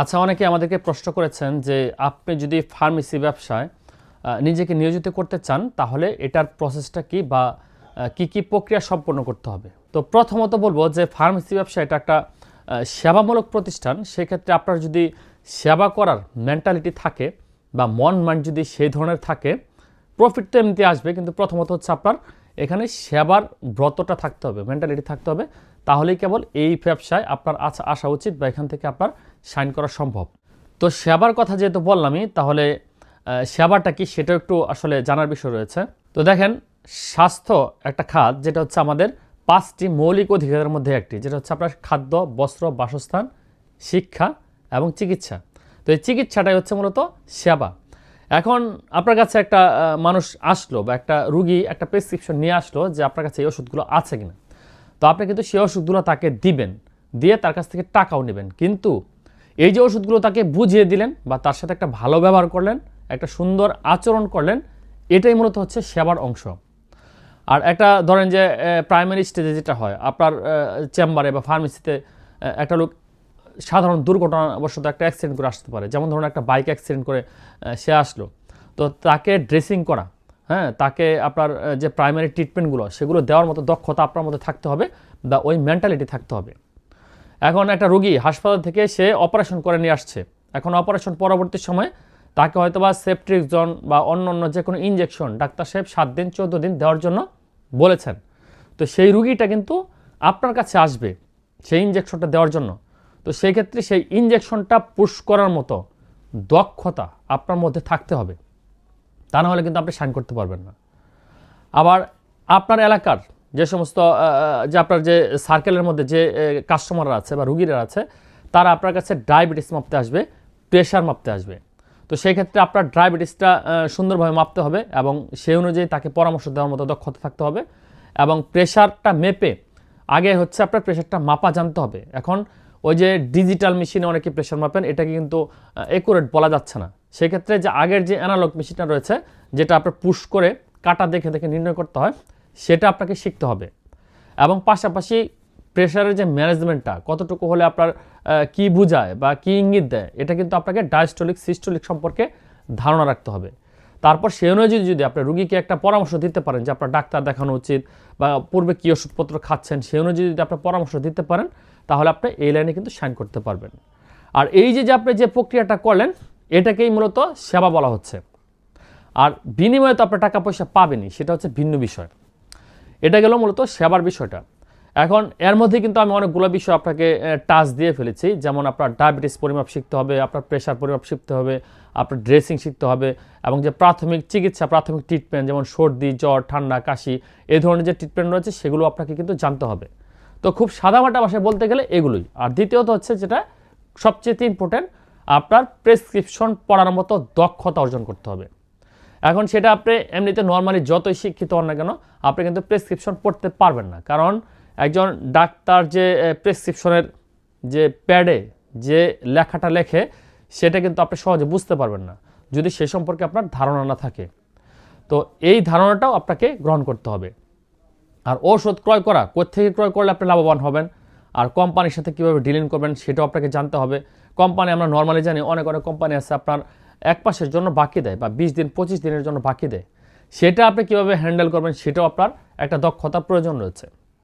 আচ্ছা অনেকে আমাদেরকে প্রশ্ন করেছেন যে আপনি যদি ফার্মেসি ব্যবসায় নিজেকে নিয়োজিত করতে চান, তাহলে এটার প্রসেসটা কি বা কি কি প্রক্রিয়া সম্পন্ন করতে হবে? তো প্রথমত বলব যে ফার্মেসি ব্যবসা এটা একটা সেবামূলক প্রতিষ্ঠান। সেক্ষেত্রে আপনার যদি সেবা করার মেন্টালিটি থাকে বা মন মাইন্ড যদি সেই ধরনের থাকে প্রফিট তো এমনিতে আসবে, কিন্তু প্রথমত হচ্ছে আপনার এখানে সেবার ব্রতটা থাকতে হবে মেন্টালিটি থাকতে হবে। তাহলেই কেবল এই ব্যবসায় আপনার আসা উচিত বা এখান থেকে আপনার সাইন করা সম্ভব। তো সেবার কথা যেহেতু বললামই, তাহলে সেবাটা কি সেটাও একটু আসলে জানার বিষয় রয়েছে। তো দেখেন, স্বাস্থ্য একটা খাত যেটা হচ্ছে আমাদের পাঁচটি মৌলিক অধিকারের মধ্যে একটি, যেটা হচ্ছে আপনার খাদ্য, বস্ত্র, বাসস্থান, শিক্ষা এবং চিকিৎসা। তো এই চিকিৎসাটাই হচ্ছে মূলত সেবা। এখন আপনার কাছে একটা মানুষ আসলো বা একটা রুগী একটা প্রেসক্রিপশন নিয়ে আসলো যে আপনার কাছে এই ওষুধগুলো আছে কিনা। তো আপনি কিন্তু সেই ওষুধগুলো তাকে দিবেন, দিয়ে তার কাছ থেকে টাকাও নেবেন। কিন্তু এই যে ওষুধগুলো তাকে বুঝিয়ে দিলেন বা তার সাথে একটা ভালো ব্যবহার করলেন, একটা সুন্দর আচরণ করলেন, এটাই মূলত হচ্ছে সেবার অংশ। আর একটা ধরেন যে প্রাইমারি স্টেজে যেটা হয়, আপনার চেম্বারে বা ফার্মেসিতে একটা লোক সাধারণ দুর্ঘটনাবশত একটা অ্যাক্সিডেন্ট করে আসতে পারে। যেমন ধরুন একটা বাইক অ্যাক্সিডেন্ট করে সে আসলো। তো তাকে ড্রেসিং করা হ্যাঁ তাকে আপনার যে প্রাইমারি ট্রিটমেন্টগুলো সেগুলো দেওয়ার মতো দক্ষতা আপনার মধ্যে থাকতে হবে বা ওই মেন্টালিটি থাকতে হবে। এখন একটা রোগী হাসপাতাল থেকে সে অপারেশন করে নিয়ে আসছে। এখন অপারেশন পরবর্তী সময়ে তাকে হয়তো বা সেপট্রিকজন বা অন্য অন্য যে কোনো ইঞ্জেকশন ডাক্তার সাহেব সাত দিন, চোদ্দ দিন দেওয়ার জন্য বলেছেন। তো সেই রুগীটা কিন্তু আপনার কাছে আসবে সেই ইঞ্জেকশনটা দেওয়ার জন্য। তো সেই ক্ষেত্রে সেই ইঞ্জেকশনটা পুশ করার মতো দক্ষতা আপনার মধ্যে থাকতে হবে। তা না হলে কিন্তু আপনি সাইন করতে পারবেন না। আবার আপনার এলাকার যে সমস্ত যে আপনার যে সার্কেলের মধ্যে যে কাস্টমাররা আছে বা রুগীরা আছে, তারা আপনার কাছে ডায়াবেটিস মাপতে আসবে প্রেশার মাপতে আসবে। তো সেই ক্ষেত্রে আপনার ডায়াবেটিসটা সুন্দরভাবে মাপতে হবে এবং সেই অনুযায়ী তাকে পরামর্শ দেওয়ার মতো দক্ষতা থাকতে হবে এবং প্রেশারটা মেপে আগে হচ্ছে আপনার প্রেশারটা মাপা জানতে হবে। এখন ওই যে ডিজিটাল মেশিনে অনেকে প্রেশার মাপেন, এটাকে কিন্তু একুরেট বলা যাচ্ছে না। সেক্ষেত্রে যে আগের যে অ্যানালগ মেশিনটা রয়েছে, যেটা আপনার পুশ করে কাটা দেখে দেখে নির্ণয় করতে হয়, সেটা আপনাকে শিখতে হবে। এবং পাশাপাশি প্রেশারের যে ম্যানেজমেন্টটা কতটুকু হলে আপনার কি বোঝায় বা কি ইঙ্গিত দেয়, এটা কিন্তু আপনাকে ডায়াস্টলিক সিস্টোলিক সম্পর্কে ধারণা রাখতে হবে। তারপর সে অনুযায়ী যদি আপনি রুগীকে একটা পরামর্শ দিতে পারেন, যে আপনার ডাক্তার দেখানো উচিত বা পূর্বে কী ওষুধপত্র খাচ্ছেন, সে অনুযায়ী যদি আপনার পরামর্শ দিতে পারেন, তাহলে আপনি এই লাইনে কিন্তু সাইন করতে পারবেন। আর এই যে যে আপনি যে প্রক্রিয়াটা করলেন এটাকেই মূলত সেবা বলা হচ্ছে। আর বিনিময়ে তো আপনার টাকা পয়সা পাবেনই, সেটা হচ্ছে ভিন্ন বিষয়। এটা গেল মূলত সেবার বিষয়টা। এখন এর মধ্যে কিন্তু আমি অনেকগুলো বিষয় আপনাকে টাচ দিয়ে ফেলেছি। যেমন আপনার ডায়াবেটিস পরিমাপ শিখতে হবে, আপনার প্রেশার পরিমাপ শিখতে হবে, আপনার ড্রেসিং শিখতে হবে, এবং যে প্রাথমিক চিকিৎসা, প্রাথমিক ট্রিটমেন্ট যেমন সর্দি, জ্বর, ঠান্ডা, কাশি এই ধরনের যে ট্রিটমেন্ট রয়েছে, সেগুলো আপনাকে কিন্তু জানতে হবে। তো খুব সাদামাটা ভাষায় বলতে গেলে এগুলোই। আর দ্বিতীয়ত হচ্ছে যেটা সবচেয়ে ইম্পর্টেন্ট আপনার প্রেসক্রিপশন পড়ার মতো দক্ষতা অর্জন করতে হবে। এখন সেটা আপনি এমনিতে নর্মালি যতই শিক্ষিত হন না কেন, আপনি কিন্তু প্রেসক্রিপশন পড়তে পারবেন না। কারণ একজন ডাক্তার যে প্রেসক্রিপশনের যে প্যাডে যে লেখাটা লেখে, সেটা কিন্তু আপনি সহজে বুঝতে পারবেন না, যদি সে সম্পর্কে আপনার ধারণা না থাকে। তো এই ধারণাটাও আপনাকে গ্রহণ করতে হবে। আর ঔষধ ক্রয় করা কোথেকে ক্রয় করলে আপনি লাভবান হবেন, আর কোম্পানির সাথে কীভাবে ডিলিং করবেন, সেটাও আপনাকে জানতে হবে। কোম্পানি আমরা নর্মালি জানি, অনেক অনেক কোম্পানি আছে আপনার এক মাসের জন্য বাকি দেয় বা বিশ দিন, পঁচিশ দিনের জন্য বাকি দেয়। সেটা আপনি কীভাবে হ্যান্ডেল করবেন সেটাও আপনার একটা দক্ষতার প্রয়োজন রয়েছে।